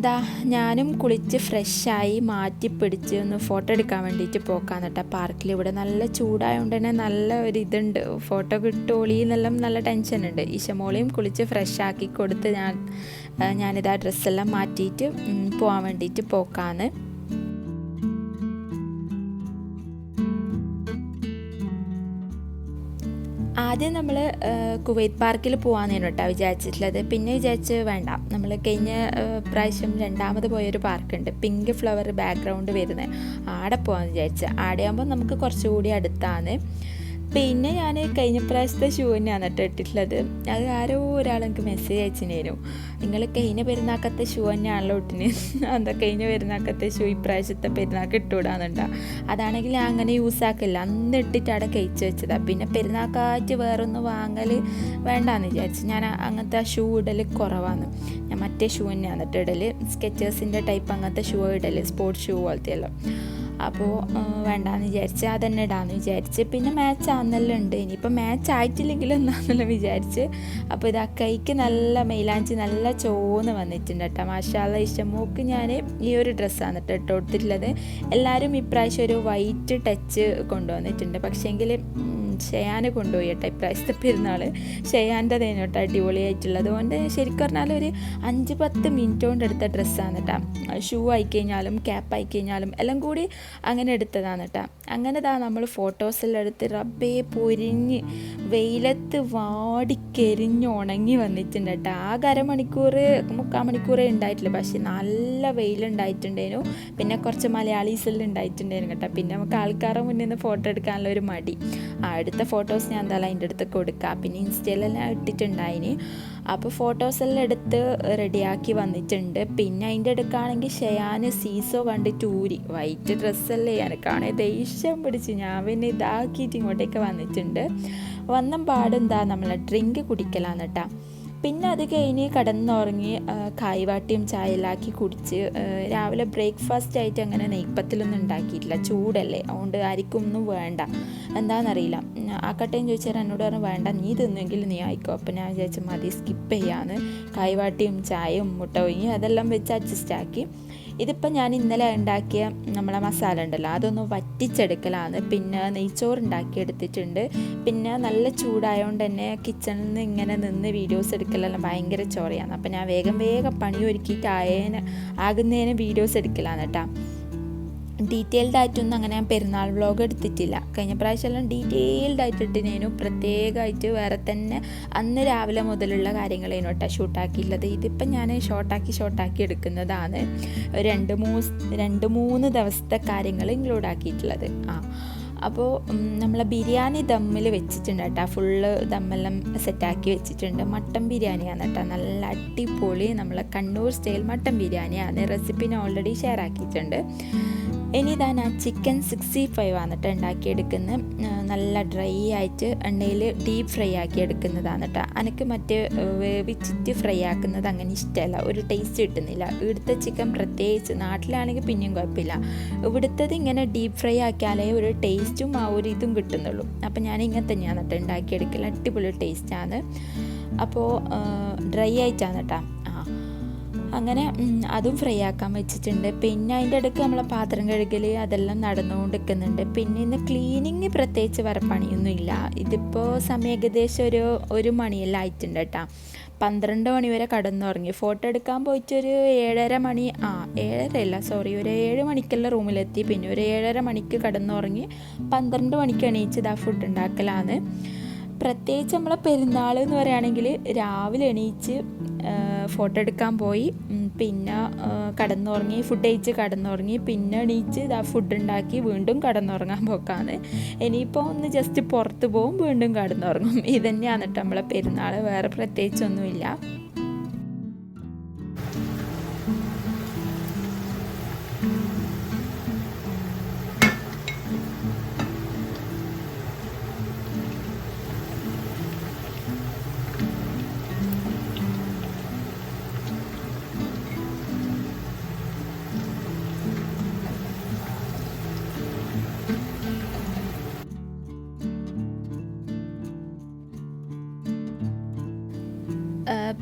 ദാ ഞാനും കുളിച്ച് ഫ്രഷായി മാറ്റി പിടിച്ച് ഒന്ന് ഫോട്ടോ എടുക്കാൻ വേണ്ടിയിട്ട് പോക്കാന്ന് കേട്ടോ. പാർക്കിൽ ഇവിടെ നല്ല ചൂടായതുകൊണ്ട് തന്നെ നല്ല ഒരു ഇതുണ്ട്. ഫോട്ടോ കിട്ടോളി എന്നെല്ലാം നല്ല ടെൻഷനുണ്ട് ഈശമോളെയും കുളിച്ച് ഫ്രഷ് ആക്കി കൊടുത്ത് ഞാൻ ആ, ഞാനിതാ ഡ്രസ്സെല്ലാം മാറ്റിയിട്ട് പോകാൻ വേണ്ടിയിട്ട് പോക്കാന്ന്. ആദ്യം നമ്മൾ കുവൈത്ത് പാർക്കിൽ പോകാമെന്നാണ് കേട്ടോ വിചാരിച്ചിട്ടുള്ളത്. പിന്നെ വിചാരിച്ച് വേണ്ട. നമ്മൾ കഴിഞ്ഞ ആ, പ്രാവശ്യം രണ്ടാമത് പോയൊരു പാർക്കുണ്ട്. പിങ്ക് ഫ്ലവർ ബാക്ക്ഗ്രൗണ്ട് വരുന്നത്. ആടെ പോകാമെന്ന് വിചാരിച്ച്. ആടെയാകുമ്പോൾ നമുക്ക് കുറച്ചുകൂടി അടുത്താണ് പിന്നെ ഞാൻ കഴിഞ്ഞ പ്രാവശ്യത്തെ ഷൂ തന്നെയാണ് കേട്ടോ ഇട്ടിട്ടുള്ളത്. അത് ആരോ ഒരാൾ എനിക്ക് മെസ്സേജ് അയച്ചിനേനു നിങ്ങൾ കഴിഞ്ഞ പെരുന്നാക്കത്തെ ഷൂ തന്നെയാണല്ലോ ഇട്ടിന്. എന്താ കഴിഞ്ഞ പെരുന്നാക്കത്തെ ഷൂ ഇപ്രാവശ്യത്തെ പെരുന്നാക്ക് ഇട്ടുകൂടാന്നുണ്ടാ. അതാണെങ്കിൽ ഞാൻ അങ്ങനെ യൂസ് ആക്കില്ല. അന്ന് ഇട്ടിട്ട് അവിടെ കഴിച്ച് വെച്ചതാണ് പിന്നെ പെരുന്നാക്കാറ്റ് വേറൊന്ന് വാങ്ങൽ വേണ്ടാന്ന് വിചാരിച്ചു ഞാൻ അങ്ങനത്തെ ആ ഷൂ ഇടൽ കുറവാണ് ഞാൻ മറ്റേ ഷൂ തന്നെയാണ് കേട്ടോ ഇടൽ സ്കെച്ചേഴ്സിന്റെ ടൈപ്പ് അങ്ങനത്തെ ഷൂ ഇടൽ സ്പോർട്സ് ഷൂ പോലത്തെയല്ലോ. അപ്പോൾ വേണ്ടാന്ന് വിചാരിച്ച് അതന്നെ ഇടാന്ന് വിചാരിച്ച്. പിന്നെ മാച്ച് ആണെന്നെല്ലാം ഉണ്ട് ഇനിയിപ്പോൾ മാച്ച് ആയിട്ടില്ലെങ്കിലും എന്നാണെന്നെല്ലാം വിചാരിച്ച്. അപ്പോൾ ഇത് ആ കൈക്ക് നല്ല മൈലാഞ്ചി നല്ല ചോന്ന് വന്നിട്ടുണ്ട് കേട്ടോ. മാഷാല്ല ഇഷ്ടമോക്ക് ഞാൻ ഈ ഒരു ഡ്രസ്സാണ് കേട്ടോ ഇട്ട് കൊടുത്തിട്ടുള്ളത് എല്ലാവരും ഇപ്രാവശ്യം ഒരു വൈറ്റ് ടച്ച് കൊണ്ടുവന്നിട്ടുണ്ട്. പക്ഷേങ്കിൽ ഷെയാന് കൊണ്ടുപോയി കേട്ടോ ഇപ്രാവശ്യത്തെ പെരുന്നാൾ ഷെയാന്റെ തേനു കേട്ടോ അടിപൊളിയായിട്ടുള്ളത്. അതുകൊണ്ട് ശരിക്കും പറഞ്ഞാൽ ഒരു അഞ്ച് പത്ത് മിനിറ്റ് കൊണ്ട് എടുത്ത ഡ്രസ്സാണ് കേട്ടോ. ഷൂ ആയിക്കഴിഞ്ഞാലും ക്യാപ്പ് ആയിക്കഴിഞ്ഞാലും എല്ലാം കൂടി അങ്ങനെ എടുത്തതാണ് കേട്ടോ. അങ്ങനെ താ നമ്മൾ ഫോട്ടോസെല്ലാം എടുത്ത് റബ്ബേ പൊരിഞ്ഞ് വെയിലത്ത് വാടിക്കരിഞ്ഞ് ഉണങ്ങി വന്നിട്ടുണ്ട് കേട്ടോ. ആകെ അരമണിക്കൂർ മുക്കാൽ മണിക്കൂറേ ഉണ്ടായിട്ടില്ല പക്ഷേ നല്ല വെയിലുണ്ടായിട്ടുണ്ടേനു പിന്നെ കുറച്ച് മലയാളീസെല്ലാം ഉണ്ടായിട്ടുണ്ടായിരുന്നു കേട്ടോ. പിന്നെ നമുക്ക് ആൾക്കാരുടെ മുന്നിൽ നിന്ന് ഫോട്ടോ എടുക്കാനുള്ള ഒരു മടി. ആ അടുത്ത ഫോട്ടോസ് ഞാൻ എന്തായാലും അതിന്റെ അടുത്ത് കൊടുക്കാം. പിന്നെ ഇൻസ്റ്റയിലെല്ലാം ഇട്ടിട്ടുണ്ടായിന്. അപ്പോൾ ഫോട്ടോസ് എല്ലാം എടുത്ത് റെഡിയാക്കി വന്നിട്ടുണ്ട്. പിന്നെ അതിന്റെ അടുക്കാണെങ്കിൽ ഷെയാന് സീസോ കണ്ടിട്ട് ഊരി വൈറ്റ് ഡ്രസ്സല്ലേ എനിക്കാണെങ്കിൽ ദേഷ്യം പിടിച്ച്. ഞാൻ പിന്നെ ഇതാക്കിയിട്ട് ഇങ്ങോട്ടേക്ക് വന്നിട്ടുണ്ട്. വന്ന പാടെന്താ നമ്മളെ ഡ്രിങ്ക് കുടിക്കലാന്ന് പിന്നെ അത് കഴിഞ്ഞ് കിടന്നുറങ്ങി കായ്വാട്ടിയും ചായലാക്കി കുടിച്ച് രാവിലെ ബ്രേക്ക്ഫാസ്റ്റ് ആയിട്ട് അങ്ങനെ നെയ്പ്പത്തിലൊന്നും ഉണ്ടാക്കിയിട്ടില്ല. ചൂടല്ലേ അതുകൊണ്ട് ആർക്കും ഒന്നും വേണ്ട. എന്താണെന്നറിയില്ല ആക്കട്ടേന്ന് ചോദിച്ചാൽ എന്നോട് പറഞ്ഞു വേണ്ട നീ തിന്നെങ്കിൽ നീ ആയിക്കോ. അപ്പം ഞാൻ വിചാരിച്ചു മതി സ്കിപ്പ് ചെയ്യാന്ന്. കായ്വാട്ടിയും ചായയും മുട്ട ഒഴിഞ്ഞ് അതെല്ലാം വെച്ച് അഡ്ജസ്റ്റ് ആക്കി. ഇതിപ്പോൾ ഞാൻ ഇന്നലെ ഉണ്ടാക്കിയ നമ്മളെ മസാല ഉണ്ടല്ലോ അതൊന്ന് വറ്റിച്ചെടുക്കലാണ്. പിന്നെ നെയ്ച്ചോറ് ഉണ്ടാക്കി എടുത്തിട്ടുണ്ട് പിന്നെ നല്ല ചൂടായതുകൊണ്ട് തന്നെ കിച്ചണിൽ നിന്ന് ഇങ്ങനെ നിന്ന് വീഡിയോസ് എടുക്കലെല്ലാം ഭയങ്കര ചോറയാണ്. അപ്പോൾ ഞാൻ വേഗം വേഗം പണി ഒരുക്കിയിട്ട് ആയേനെ ആകുന്നതിന് വീഡിയോസ് എടുക്കലാണ് കേട്ടോ ഡീറ്റെയിൽഡ് ആയിട്ടൊന്നും അങ്ങനെ ഞാൻ പെരുന്നാൾ വ്ളോഗ് എടുത്തിട്ടില്ല. കഴിഞ്ഞ പ്രാവശ്യമെല്ലാം ഡീറ്റെയിൽഡ് ആയിട്ട് ഇട്ടിനേനു പ്രത്യേകമായിട്ട് വേറെ തന്നെ അന്ന് രാവിലെ മുതലുള്ള കാര്യങ്ങളേനു കേട്ടോ ഷൂട്ടാക്കിയുള്ളത് ഇതിപ്പം ഞാൻ ഷോർട്ടാക്കി ഷോർട്ടാക്കി എടുക്കുന്നതാണ്. രണ്ട് മൂന്ന് രണ്ട് മൂന്ന് ദിവസത്തെ കാര്യങ്ങൾ ഇൻക്ലൂഡ് ആക്കിയിട്ടുള്ളത്. ആ. അപ്പോൾ നമ്മളെ ബിരിയാണി ദമ്മിൽ വെച്ചിട്ടുണ്ട് കേട്ടോ. ഫുള്ള് ദമ്മെല്ലാം സെറ്റാക്കി വെച്ചിട്ടുണ്ട്. മട്ടൻ ബിരിയാണിയാണ് കേട്ടോ. നല്ല അടിപൊളി നമ്മളെ കണ്ണൂർ സ്റ്റൈൽ മട്ടൻ ബിരിയാണിയാണ്. റെസിപ്പി ഞാൻ ഓൾറെഡി ഷെയർ ആക്കിയിട്ടുണ്ട്. ഇനി ഇതാ ഞാൻ ചിക്കൻ സിക്സ്റ്റി ഫൈവ് ആണ് കേട്ടോ ഉണ്ടാക്കിയെടുക്കുന്നത് നല്ല ഡ്രൈ ആയിട്ട് എണ്ണയിൽ ഡീപ്പ് ഫ്രൈ ആക്കി എടുക്കുന്നതാണ് കേട്ടോ എനിക്ക് മറ്റേ വേവിച്ചിട്ട് ഫ്രൈ ആക്കുന്നത് അങ്ങനെ ഇഷ്ടമല്ല ഒരു ടേസ്റ്റ് കിട്ടുന്നില്ല. ഇവിടുത്തെ ചിക്കൻ പ്രത്യേകിച്ച്. നാട്ടിലാണെങ്കിൽ പിന്നെയും കുഴപ്പമില്ല. ഇവിടുത്തത് ഇങ്ങനെ ഡീപ്പ് ഫ്രൈ ആക്കിയാലേ ഒരു ടേസ്റ്റും ആ ഒരു ഇതും കിട്ടുന്നുള്ളൂ. അപ്പോൾ ഞാൻ ഇങ്ങനെ തന്നെയാണ് കേട്ടോ ഉണ്ടാക്കിയെടുക്കൽ അടിപൊളി ടേസ്റ്റാണ് അപ്പോൾ ഡ്രൈ ആയിട്ടാണ് കേട്ടോ അങ്ങനെ അതും ഫ്രൈ ആക്കാൻ വെച്ചിട്ടുണ്ട്. പിന്നെ അതിന്റെ ഇടയ്ക്ക് നമ്മളെ പാത്രം കഴുകൽ അതെല്ലാം നടന്നുകൊണ്ടിരിക്കുന്നുണ്ട്. പിന്നെ ഇന്ന് ക്ലീനിങ് പ്രത്യേകിച്ച് വേറെ പണിയൊന്നുമില്ല ഇതിപ്പോൾ സമയം ഏകദേശം ഒരു ഒരു മണിയെല്ലാം ആയിട്ടുണ്ട് കേട്ടോ. പന്ത്രണ്ട് മണി വരെ കടന്നുറങ്ങി. ഫോട്ടോ എടുക്കാൻ പോയിട്ടൊരു ഏഴര മണി ആ ഏഴര അല്ല സോറി ഒരു ഏഴ് മണിക്കെല്ലാം റൂമിലെത്തി. പിന്നെ ഒരു ഏഴര മണിക്ക് കടന്നുറങ്ങി പന്ത്രണ്ട് മണിക്ക് എണീച്ചത് ആ ഫുഡ് ഉണ്ടാക്കലാണ്. പ്രത്യേകിച്ച് നമ്മളെ പെരുന്നാൾ എന്ന് പറയുകയാണെങ്കിൽ രാവിലെ എണീച്ച് ഫോട്ടോ എടുക്കാൻ പോയി പിന്നെ കടന്നുറങ്ങി ഫുഡ് കഴിച്ച് കടന്നുറങ്ങി പിന്നെ എണീച്ച് ഇതാ ഫുഡ് ഉണ്ടാക്കി വീണ്ടും കടന്നുറങ്ങാൻ പോക്കാണ്. ഇനിയിപ്പോൾ ഒന്ന് ജസ്റ്റ് പുറത്ത് പോകും വീണ്ടും കടന്നുറങ്ങും. ഇതന്നെയാണ് കേട്ടോ നമ്മളെ പെരുന്നാൾ. വേറെ പ്രത്യേകിച്ചൊന്നുമില്ല.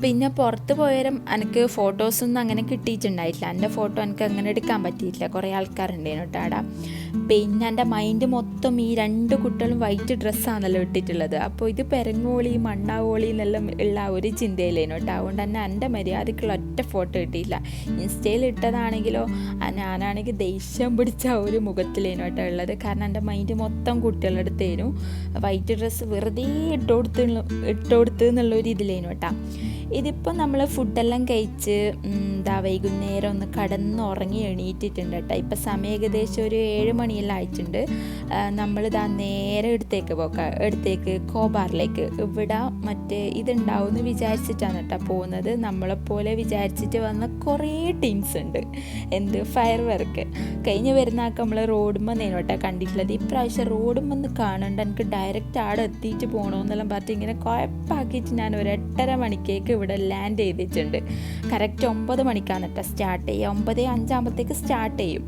പിന്നെ പുറത്ത് പോയാലും എനിക്ക് ഫോട്ടോസൊന്നും അങ്ങനെ കിട്ടിയിട്ടുണ്ടായിട്ടില്ല. എന്റെ ഫോട്ടോ എനിക്ക് അങ്ങനെ എടുക്കാൻ പറ്റിയിട്ടില്ല. കുറേ ആൾക്കാരുണ്ടായിരുന്നു കേട്ടോ പിന്നെ എന്റെ മൈൻഡ് മൊത്തം ഈ രണ്ട് കുട്ടികളും വൈറ്റ് ഡ്രസ്സാണല്ലോ ഇട്ടിട്ടുള്ളത്. അപ്പോൾ ഇത് പെരങ്ങോളി മണ്ണാവോളി എന്നെല്ലാം ഉള്ള ഒരു ചിന്തയിലേനു കേട്ടോ. അതുകൊണ്ട് തന്നെ എന്റെ മര്യാദക്കുള്ള ഒറ്റ ഫോട്ടോ കിട്ടിയില്ല ഇൻസ്റ്റയിൽ ഇട്ടതാണെങ്കിലോ ഞാനാണെങ്കിൽ ദേഷ്യം പിടിച്ച ഒരു മുഖത്തിലേനു കേട്ടോ ഉള്ളത്. കാരണം എന്റെ മൈൻഡ് മൊത്തം കുട്ടികളുടെ അടുത്തേനു വൈറ്റ് ഡ്രസ്സ് വെറുതെ ഇട്ട് കൊടുത്ത് ഇട്ട് കൊടുത്ത് എന്നുള്ളൊരു ഇതിലേനു കേട്ടോ. ഇതിപ്പോൾ നമ്മൾ ഫുഡെല്ലാം കഴിച്ച് എന്താ വൈകുന്നേരം ഒന്ന് കടന്നുറങ്ങി എണീറ്റിട്ടുണ്ട് കേട്ടോ. ഇപ്പം സമയം ഏകദേശം ഒരു ഏഴ് മണിയെല്ലാം ആയിട്ടുണ്ട്. നമ്മളിതാ നേരെ എടുത്തേക്ക് പോക്ക. എടുത്തേക്ക് കോബാറിലേക്ക്. ഇവിടെ മറ്റേ ഇതുണ്ടാവും എന്ന് വിചാരിച്ചിട്ടാണ് കേട്ടോ പോകുന്നത്. നമ്മളെപ്പോലെ വിചാരിച്ചിട്ട് വന്ന കുറേ ടീംസ് ഉണ്ട്. എന്ത് ഫയർ വർക്ക് കഴിഞ്ഞ് വരുന്നാൾക്ക് നമ്മൾ റോഡുമ്പോൾ നേരോട്ടാ കണ്ടിട്ടുള്ളത്. ഇപ്രാവശ്യം റോഡുമ്പോൾ കാണണ്ട. എനിക്ക് ഡയറക്റ്റ് ആടെ എത്തിയിട്ട് പോകണമെന്നെല്ലാം പറഞ്ഞിട്ട് ഇങ്ങനെ കുഴപ്പമാക്കിയിട്ട് ഞാൻ ഒരു എട്ടര മണിക്കേക്ക് ഇവിടെ ലാൻഡ് ചെയ്തിട്ടുണ്ട്. കറക്റ്റ് ഒമ്പത് മണിക്കാണ് കേട്ടോ സ്റ്റാർട്ട് ചെയ്യുക. ഒമ്പത് അഞ്ചാകുമ്പോഴത്തേക്ക് സ്റ്റാർട്ട് ചെയ്യും.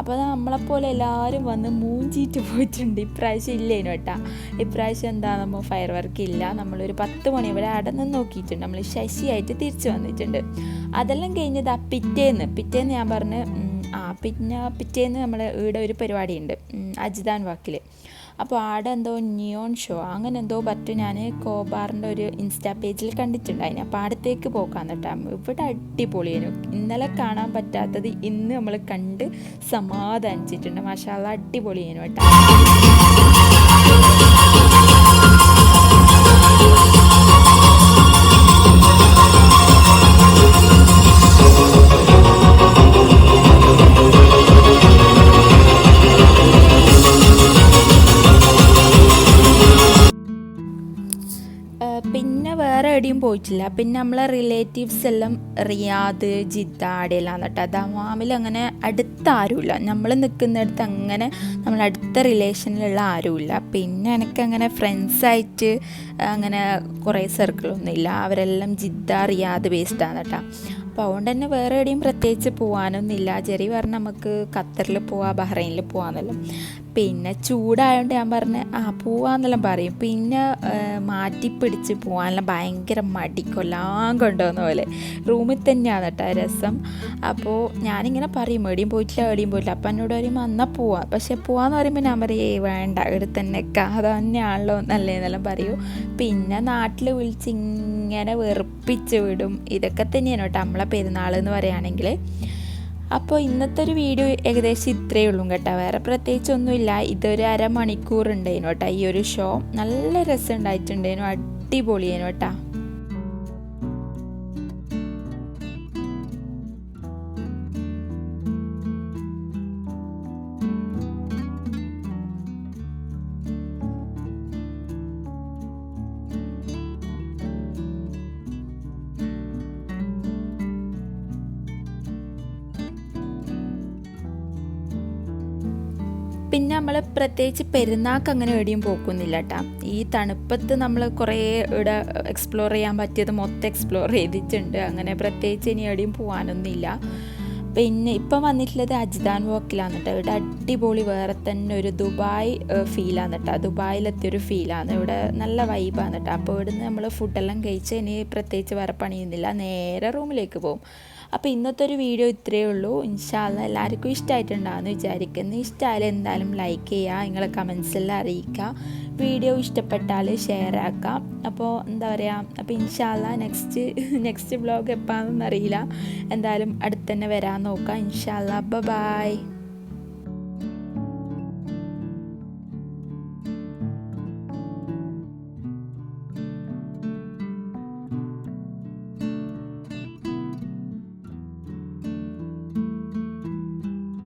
അപ്പോൾ നമ്മളെപ്പോലെ എല്ലാവരും വന്ന് മൂഞ്ചീറ്റ് പോയിട്ടുണ്ട്. ഇപ്രാവശ്യം ഇല്ലേനു കേട്ടാ. ഇപ്രാവശ്യം എന്താ നമ്മൾ ഫയർ വർക്ക് ഇല്ല. നമ്മളൊരു പത്ത് മണി വരെ അടന്ന് നോക്കിയിട്ടുണ്ട്. നമ്മൾ ശശിയായിട്ട് തിരിച്ചു വന്നിട്ടുണ്ട്. അതെല്ലാം കഴിഞ്ഞത് ആ പിറ്റേന്ന് പിറ്റേന്ന് ഞാൻ പറഞ്ഞ് ആ പിന്നെ പിറ്റേന്ന് നമ്മൾ ഇവിടെ ഒരു പരിപാടിയുണ്ട്. അജിതാൻ വാക്കിൽ അപ്പോൾ ആടെ എന്തോ നിയോൺ ഷോ അങ്ങനെ എന്തോ പറ്റും. ഞാൻ കോബാറിന്റെ ഒരു ഇൻസ്റ്റാ പേജിൽ കണ്ടിട്ടുണ്ടായിന്. അപ്പോൾ അടുത്തേക്ക് പോകാൻ കേട്ടോ. ഇവിടെ അടിപൊളിയായിരുന്നു ഇന്നലെ കാണാൻ പറ്റാത്തത് ഇന്ന് നമ്മൾ കണ്ട് സമാധാനിച്ചിട്ടുണ്ട്. മാഷാല്ല അടിപൊളിയായിരുന്നു കേട്ടോ. പോയിട്ടില്ല. പിന്നെ നമ്മളെ റിലേറ്റീവ്സ് എല്ലാം റിയാദ് ജിദ്ദ അവിടെയെല്ലാം കേട്ടോ ദമാമിൽ അങ്ങനെ അടുത്ത ആരുമില്ല. നമ്മൾ നിൽക്കുന്നിടത്ത് അങ്ങനെ നമ്മൾ അടുത്ത റിലേഷനിലുള്ള ആരുമില്ല. പിന്നെ എനിക്കങ്ങനെ ഫ്രണ്ട്സായിട്ട് അങ്ങനെ കുറേ സർക്കിളൊന്നും ഇല്ല. അവരെല്ലാം ജിദ്ദ റിയാദ് ബേസ്ഡാണ് കേട്ടോ അപ്പോൾ അതുകൊണ്ട് തന്നെ വേറെ എവിടെയും പ്രത്യേകിച്ച് പോകാനൊന്നുമില്ല ജെറി പറഞ്ഞ് നമുക്ക് ഖത്തറിൽ പോവാം ബഹ്റൈനിൽ പോവാന്നല്ലോ. പിന്നെ ചൂടായതുകൊണ്ട് ഞാൻ പറഞ്ഞ് ആ പോവാന്നെല്ലാം പറയും. പിന്നെ മാറ്റിപ്പിടിച്ച് മാറ്റി പിടിച്ച് പോകാനെല്ലാം ഭയങ്കര മടിക്കൊല്ലാം കൊണ്ടുവന്ന പോലെ. റൂമിൽ തന്നെയാണ് കേട്ടോ രസം. അപ്പോൾ ഞാനിങ്ങനെ പറയും എവിടെയും പോയിട്ടില്ല എവിടെയും പോയിട്ടില്ല. അപ്പം എന്നോട് പറയുമ്പോൾ എന്നാൽ പോവാം. പക്ഷെ പോവാന്ന് പറയുമ്പോൾ ഞാൻ പറയും ഏ വേണ്ട ഇവിടെ തന്നെ അത് തന്നെയാണല്ലോ നല്ലതെന്നെല്ലാം പറയൂ. പിന്നെ നാട്ടിൽ വിളിച്ച് ഇങ്ങനെ വെറുപ്പിച്ച് വിടും. ഇതൊക്കെ തന്നെയാണ് കേട്ടോ നമ്മളെ പെരുന്നാൾ എന്ന് പറയുകയാണെങ്കിൽ. അപ്പോൾ ഇന്നത്തെ ഒരു വീഡിയോ ഏകദേശം ഇത്രയേ ഉള്ളൂ കേട്ടോ. വേറെ പ്രത്യേകിച്ചൊന്നുമില്ല. ഇതൊരു അരമണിക്കൂർ ഉണ്ടായിരുന്നു കേട്ടോ ഈ ഒരു ഷോ നല്ല രസം ഉണ്ടായിട്ടുണ്ടായിരുന്നു അടിപൊളിയേനു കേട്ടോ. നമ്മൾ പ്രത്യേകിച്ച് പെരുന്നാൾക്ക് അങ്ങനെ എവിടെയും പോക്കുന്നില്ല കേട്ടോ ഈ തണുപ്പത്ത് നമ്മൾ കുറേ ഇവിടെ എക്സ്പ്ലോർ ചെയ്യാൻ പറ്റിയത് മൊത്തം എക്സ്പ്ലോർ ചെയ്തിട്ടുണ്ട്. അങ്ങനെ പ്രത്യേകിച്ച് ഇനി എവിടെയും പോകാനൊന്നുമില്ല പിന്നെ ഇപ്പം വന്നിട്ടുള്ളത് അജിതാൻ വോക്കിലാണ് കേട്ടോ ഇവിടെ അടിപൊളി വേറെ തന്നെ ഒരു ദുബായ് ഫീലാണ് കേട്ടോ ദുബായിലെത്തിയൊരു ഫീലാണ് ഇവിടെ നല്ല വൈബാണ് കേട്ടോ അപ്പോൾ ഇവിടുന്ന് നമ്മൾ ഫുഡെല്ലാം കഴിച്ച് ഇനി പ്രത്യേകിച്ച് വേറെ പണിയൊന്നുമില്ല. നേരെ റൂമിലേക്ക് പോകും. അപ്പോൾ ഇന്നത്തെ ഒരു വീഡിയോ ഇത്രയേ ഉള്ളൂ. ഇൻഷാല്ല എല്ലാവർക്കും ഇഷ്ടമായിട്ടുണ്ടാകുമെന്ന് വിചാരിക്കുന്നു. ഇഷ്ടമായാലും എന്തായാലും ലൈക്ക് ചെയ്യുക നിങ്ങളെ കമൻസെല്ലാം അറിയിക്കുക. വീഡിയോ ഇഷ്ടപ്പെട്ടാൽ ഷെയർ ആക്കാം അപ്പോൾ എന്താ പറയുക അപ്പോൾ ഇൻഷാല്ല നെക്സ്റ്റ് നെക്സ്റ്റ് വ്ളോഗ് എപ്പോഴാണെന്നറിയില്ല എന്തായാലും അടുത്ത് തന്നെ വരാൻ നോക്കാം ഇൻഷാല്ല ബ ബായ്